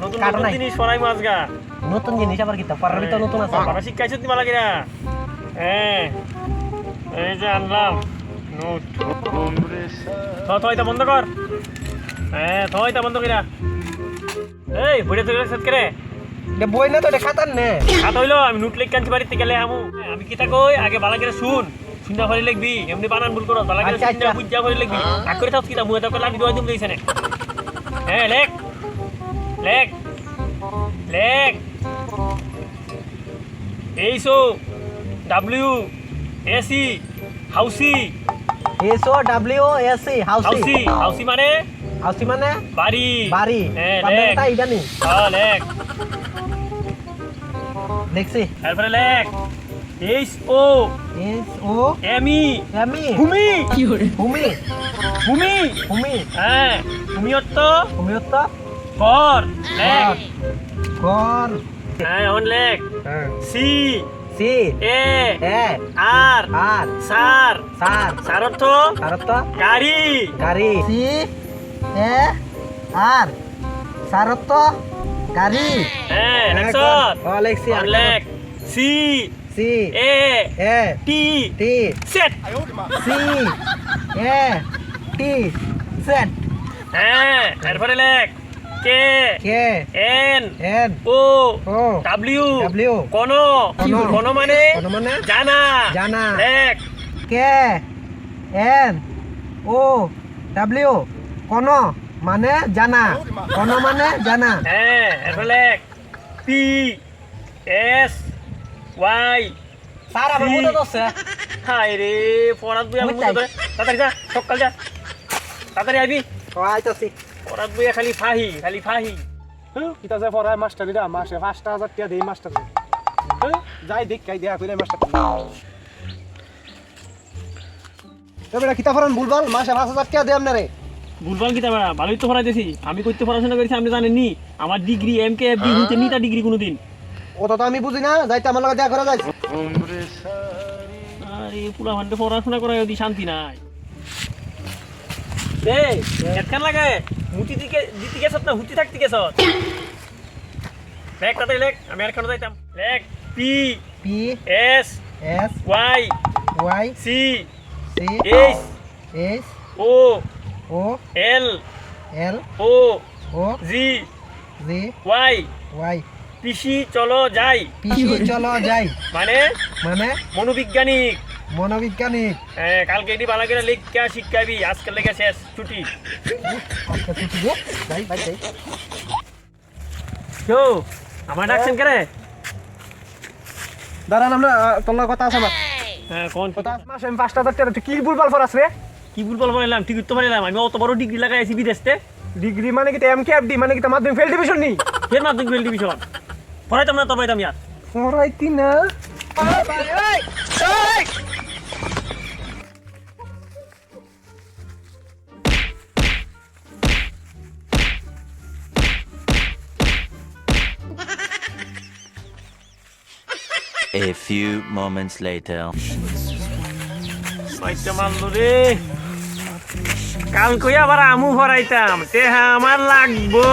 নতুন- কাটো জিনিস নতুন আবার কিতা পড়ার ভিতর নতুন আছে। পড়া শিক্ষাইছত নি মালা কিনা হ্যাঁ। এই যে আনলাম। নোট এটা বন্ধ কর। হ্যাঁ থ এটা বন্ধ কিনা এই বুড়ে তুই সেট করে এটা বই না তো এটা খাতার নে। হাত হইল আমি নোট লিখ কানছি বাড়িতে গেলে আমু। আমি কিতা কই? আগে বালা করে শুন। শুননা করে লিখবি এমনি বানান ভুল করো বালা করে আচ্ছা, শুননা আচ্ছা। বুঝা করে লিখবি আগ করে থাক কিতা মুহে তো লাগি দোয়া দিম হ্যাঁ লেখ লেখ লেখ এইসো ডাব্লিউ এসি হাউসি এস ও ডাব্লিউ এস হাউসি হাউসি হাউসি মানে? হাউসি মানে? বাড়ি বাড়ি হ্যাঁ লেখ তা হ্যাঁ লেখ দেখছি তারপরে লেখ H O S O M E এমি ভূমি। ভূমি। ভূমি। ভূমি। হ্যাঁ ঘর। লেখ ঘর। হ্যাঁ এখন লেখ সি। সি। এ। এ। আর। আর। সার। সার। সার অর্থ সারত্ব গাড়ি। গাড়ি। সি। এ। আর। সারত্ব গাড়ি। হ্যাঁ লেখছি এখন লেখ C. C A A T T set C A T Z হ্যাঁ এরপরে লেখ. K K N N O O W W কোন। কোন মানে? কোন মানে? জানা। জানা। লেখ। কে এন ও ডাব্লিউ কোন মানে জানা। কোন মানে জানা। হ্যাঁ এরপরে লেখ। P S Y. স্যার। মতো দছে হাই রে মুই তাড়াতাড়ি যা সকাল যা। তাড়াতাড়ি আইবি। আইতাছি। বই খালি ফাহি খালি ফাহি। কিতা যে পড়ায় মাস্টারিরা মাসে পাঁচটা হাজার টাকা দেই মাস্টার যাই দেখ কাই দেয়া কইলে মাস্টার এবারে কিতা পড়ান ভুলভাল? মাসে পাঁচ হাজার টাকা দেয় আপনারে ভুলভাল কিতা ভালোই তো পড়াইতেছি আমি কইতে পড়াশোনা করেছি আপনি জানেন নি আমার degree M K F D হইতে নি ডিগ্রি কোনোদিন। ওটা তো আমি বুঝি না যাইতে আমার লগে দেখা করে যাইছে আরে পুরা ভান্ডে পড়াশোনা করা যদি শান্তি নাই। এ কেতখান লাগে? মুটি দিকে দিতে গেছত না হুতি থাকতে গেছত লেখ তাতে লেখ আমি আর কেন যাইতাম লেখ P P S S Y Y C C H H O O L L O O G G Y Y পিসি চলো যাই। পিসি চলো যাই। মানে? মানে? মনোবিজ্ঞানিক। মনোবিজ্ঞানিক। হ্যাঁ কালকে এটি ভালো করে লিখা শিক্ষাবি আজকাল লেগে শেষ ছুটি। আজকে যাই কেউ? আমার ডাকছেন কেরে দাঁড়ান আমরা লগে কথা আছে আমার। হ্যাঁ কোন? কথা মাসে আমি পাঁচটা হাজার টাকা কি ভুলভাল পড়াস রে? কি ভুল বল বললাম ঠিক তো পারিলাম আমি অত বড় ডিগ্রি লাগাই আছি বিদেশতে ডিগ্রি মানে কি এম কে এফ ডি মানে কি মাধ্যমিক ফেল ডিভিশন নি? ফের মাধ্যমিক ফেল ডিভিশন পড়াইতাম না তো পাইতাম ইয়ার পড়াইতি না A few moments later. পাইতে মারলো রে কাল কই আবার আমু ভরাইতাম তে আমার লাগবো